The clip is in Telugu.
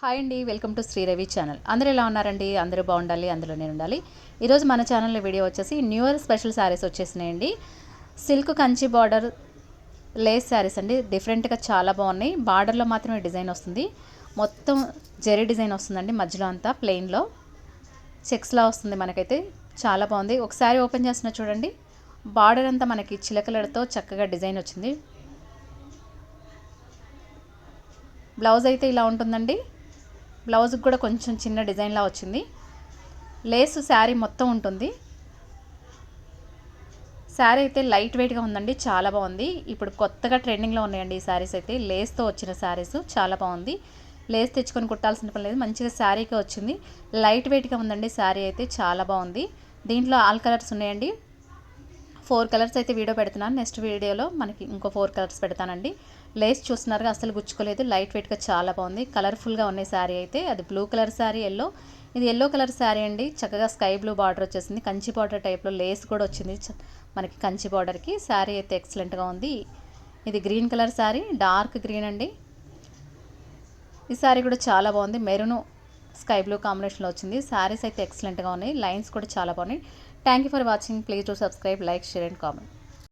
హాయ్ అండి వెల్కమ్ టు శ్రీరవి ఛానల్ అందరూ ఎలా ఉన్నారండి? అందరూ బాగుండాలి అందులో నేను ఉండాలి ఈరోజు మన ఛానల్లో వీడియో వచ్చేసి new year special saris వచ్చేసినాయండి. Silk Kanchi border lace saris అండి. డిఫరెంట్గా చాలా బాగున్నాయి. బార్డర్లో మాత్రమే డిజైన్ వస్తుంది. మొత్తం జెరీ డిజైన్ వస్తుందండి మధ్యలో అంతా ప్లెయిన్లో చెక్స్లా వస్తుంది మనకైతే. చాలా బాగుంది. ఒకసారి ఓపెన్ చేస్తున్నా చూడండి. బార్డర్ అంతా మనకి చిలకలతో చక్కగా డిజైన్ వచ్చింది. బ్లౌజ్ అయితే ఇలా ఉంటుందండి. బ్లౌజ్కి కూడా కొంచెం చిన్న డిజైన్లా వచ్చింది. లేస్ శారీ మొత్తం ఉంటుంది. శారీ అయితే లైట్ వెయిట్గా ఉందండి చాలా బాగుంది. ఇప్పుడు కొత్తగా ట్రెండింగ్లో ఉన్నాయండి ఈ శారీస్ అయితే. లేస్తో వచ్చిన శారీస్ చాలా బాగుంది. లేస్ తెచ్చుకొని కుట్టాల్సిన పని లేదు మంచిగా శారీకే వచ్చింది. లైట్ వెయిట్గా ఉందండి శారీ అయితే చాలా బాగుంది. దీంట్లో ఆల్ కలర్స్ ఉన్నాయండి. ఫోర్ కలర్స్ అయితే వీడియో పెడుతున్నాను. నెక్స్ట్ వీడియోలో మనకి ఇంకో ఫోర్ కలర్స్ పెడతానండి. లేస్ చూస్తున్నారుగా అసలు గుచ్చుకోలేదు. లైట్ వెయిట్గా చాలా బాగుంది. కలర్ఫుల్గా ఉన్నాయి శారీ అయితే అది బ్లూ కలర్ శారీ ఎల్లో ఇది ఎల్లో కలర్ శారీ అండి. చక్కగా స్కై బ్లూ బార్డర్ వచ్చేసింది. కంచి బార్డర్ టైప్లో లేస్ కూడా వచ్చింది. మనకి కంచి బార్డర్కి శారీ అయితే ఎక్సలెంట్గా ఉంది. ఇది green colour sari dark green అండి. ఈ శారీ కూడా చాలా బాగుంది. మెరూన్ స్కై బ్లూ కాంబినేషన్లో వచ్చింది. శారీస్ అయితే ఎక్సలెంట్గా ఉన్నాయి. లైన్స్ కూడా చాలా బాగున్నాయి. Thank you for watching. Please do subscribe, like, share and comment.